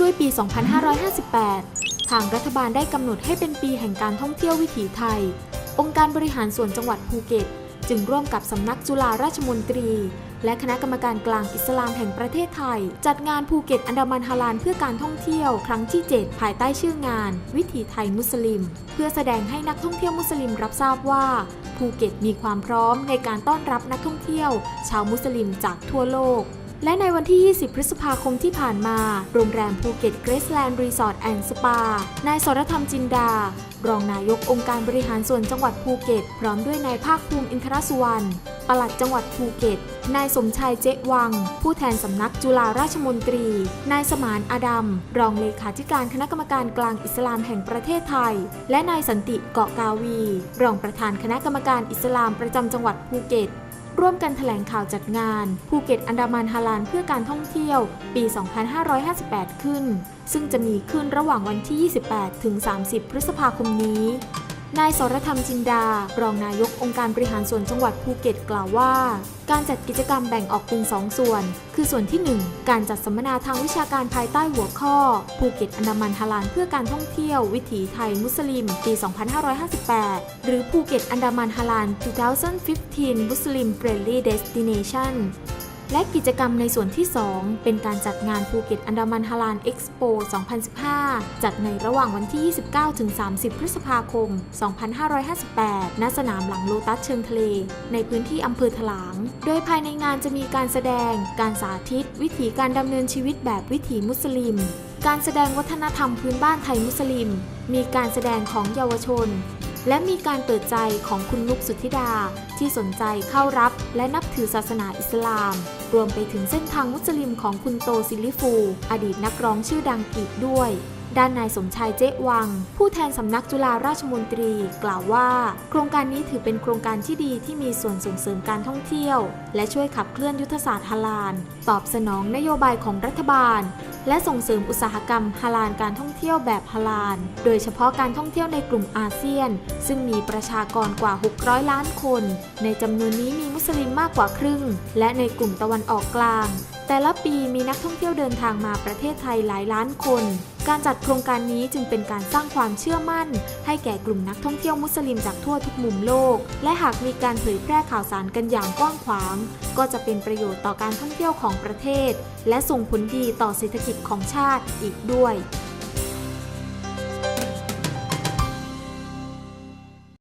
ด้วยปี 2558 ทางรัฐบาลได้กำหนดให้เป็นปีแห่งการท่องเที่ยววิถีไทย องค์การบริหารส่วนจังหวัดภูเก็ต จึงร่วมกับสำนักจุฬาราชมนตรี และคณะกรรมการกลางอิสลามแห่งประเทศไทย จัดงานภูเก็ตอันดามันฮาลานเพื่อการท่องเที่ยวครั้งที่ 7 ภายใต้ชื่องาน วิถีไทยมุสลิม เพื่อแสดงให้นักท่องเที่ยวมุสลิมรับทราบว่าภูเก็ตมีความพร้อมในการต้อนรับนักท่องเที่ยว ชาวมุสลิมจากทั่วโลก และในวันที่ 20 พฤษภาคมที่ผ่านมา โรงแรมภูเก็ตเกรสแลนด์รีสอร์ทแอนด์สปา นายสรธรรมจินดา รองนายกองค์การบริหารส่วนจังหวัดภูเก็ต พร้อมด้วยนายภาคภูมิอินทรสุวรรณปลัดจังหวัดภูเก็ต นายสมชายเจ๊วัง ผู้แทนสำนักจุฬาราชมนตรี นายสมานอาดัม รองเลขาธิการคณะกรรมการกลางอิสลามแห่งประเทศไทย และนายสันติเกาะกาวี รองประธานคณะกรรมการอิสลามประจำจังหวัดภูเก็ต ร่วมกันแถลงข่าวจัดงานภูเก็ตอันดามันฮาลานเพื่อการท่องเที่ยวปี 2558 ขึ้น ซึ่งจะมีขึ้นระหว่างวันที่ 28 ถึง 30 พฤษภาคมนี้ นายสรธรรมจินดา รองนายกองค์การบริหารส่วนจังหวัดภูเก็ตกล่าวว่า การจัดกิจกรรมแบ่งออกเป็น 2 ส่วน คือส่วนที่ 1 การจัดสัมมนาทางวิชาการภายใต้หัวข้อ ภูเก็ตอันดามันฮาลานเพื่อการท่องเที่ยว วิถีไทยมุสลิม ปี 2558 หรือภูเก็ตอันดามันฮาลาน 2015 Muslim Friendly Destination และกิจกรรมในส่วนที่ 2 เป็นการจัดงานภูเก็ตอันดามันฮาลานเอ็กซ์โป 2015 จัดในระหว่างวันที่ 29ถึง30 พฤษภาคม 2558 ณ สนามหลังโลตัสเชิงทะเล ในพื้นที่อำเภอถลาง โดยภายในงานจะมีการแสดง การสาธิต วิถีการดำเนินชีวิตแบบวิถีมุสลิม การแสดงวัฒนธรรมพื้นบ้านไทยมุสลิม มีการแสดงของเยาวชนและมีการเปิดใจของคุณนุกสุธิดาที่สนใจเข้ารับและนับถือศาสนาอิสลาม รวมไปถึงเส้นทางมุสลิมของคุณโตซิลิฟู อดีตนักร้องชื่อดังอีกด้วย ด้านนายสมชายเจ๊วัง ผู้แทนสำนักจุฬาราชมนตรี กล่าวว่า โครงการนี้ถือเป็นโครงการที่ดีที่มีส่วนส่งเสริมการท่องเที่ยว และช่วยขับเคลื่อนยุทธศาสตร์ฮาลาลตอบสนองนโยบายของรัฐบาล และส่งเสริมอุตสาหกรรมฮาลาลการท่องเที่ยวแบบฮาลาลโดยเฉพาะการท่องเที่ยวในกลุ่มอาเซียน ซึ่งมีประชากรกว่า 600 ล้านคน ในจำนวนนี้มีมุสลิมมากกว่าครึ่ง และในกลุ่มตะวันออกกลาง แต่ละปีมีนักท่องเที่ยวเดินทางมาประเทศไทยหลายล้านคน การจัดโครงการนี้จึงเป็นการสร้างความเชื่อมั่น ให้แก่กลุ่มนักท่องเที่ยวมุสลิมจากทั่วทุกมุมโลก และหากมีการเผยแพร่ข่าวสารกันอย่างกว้างขวาง ก็จะเป็นประโยชน์ต่อการท่องเที่ยวของประเทศ และส่งผลดีต่อเศรษฐกิจของชาติอีกด้วย